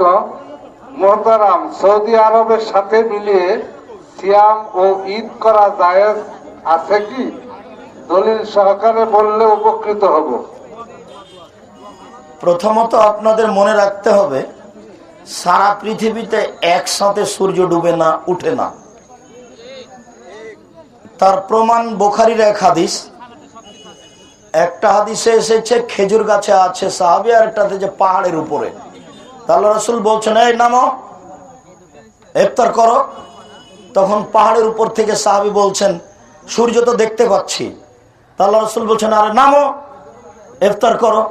মোহতারাম সৌদি আরবের সাথে মিলিয়ে সিয়াম ও ঈদ করা জায়েজ আছে কি? দলিল সহকারে বললে উপকৃত হব। প্রথমত আপনাদের মনে রাখতে হবে, সারা পৃথিবীতে একসাথে সূর্য ডুবে না, উঠে না। তার প্রমাণ বোখারির এক হাদিস। একটা হাদিসে এসেছে, খেজুর গাছে আছে সাহাবি, আর একটাতে যে পাহাড়ের উপরে। তাহলে রসুল বলছেন, এই নামো, ইফতার করো। তখন পাহাড়ের উপর থেকে সাহাবি বলছেন, সূর্য তো দেখতে পাচ্ছি। তাহলে রসুল বলছেন, আরে নামো, ইফতার করো।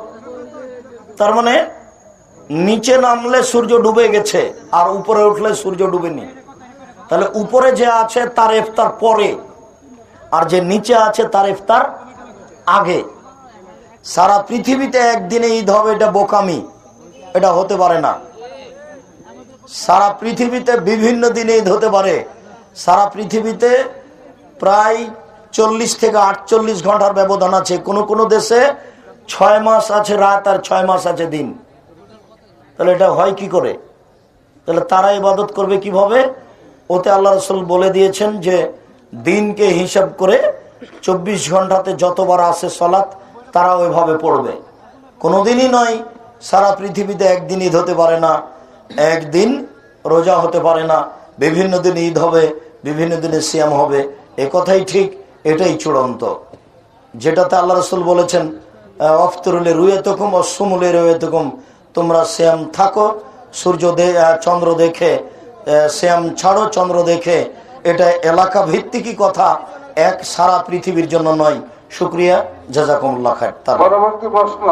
তার মানে নিচে নামলে সূর্য ডুবে গেছে, আর উপরে উঠলে সূর্য ডুবেনি। তাহলে উপরে যে আছে তার ইফতার পরে, আর যে নিচে আছে তার ইফতার আগে। সারা পৃথিবীতে একদিনে ঈদ হবে, এটা বোকামি। এটা হতে পারে না। সারা পৃথিবীতে বিভিন্ন দিনে ঈদ হতে পারে। সারা পৃথিবীতে প্রায় চল্লিশ থেকে আটচল্লিশ ঘণ্টার ব্যবধান আছে। কোনো কোনো দেশে ছয় মাস আছে রাত আর ছয় মাস আছে দিন। তাহলে এটা হয় কি করে? তাহলে তারা ইবাদত করবে কীভাবে? ওতে আল্লাহ রসুল বলে দিয়েছেন যে, দিনকে হিসাব করে চব্বিশ ঘন্টাতে যতবার আসে সলাৎ তারা ওইভাবে পড়বে। কোনোদিনই নয় সারা পৃথিবীতে একদিন ঈদ হতে পারে না, একদিন রোজা হতে পারে না, বিভিন্ন দিন ঈদ হবে, বিভিন্ন দিনে সিয়াম হবে। এ কথাই ঠিক, এটাই চূড়ান্ত। যেটাতে আল্লাহ রসুল বলেছেন অফতরুলে রুয়ে তকুম অসমুলে রুয়ে তকুম তোমরা শ্যাম থাকো, সূর্য চন্দ্র দেখে শ্যাম ছাড়ো, চন্দ্র দেখে। এটা এলাকা ভিত্তিকই কথা, এক সারা পৃথিবীর জন্য নয়। শুক্রিয়া, জাজাকুমুল্লাহ খায় তার পরবর্তী প্রশ্ন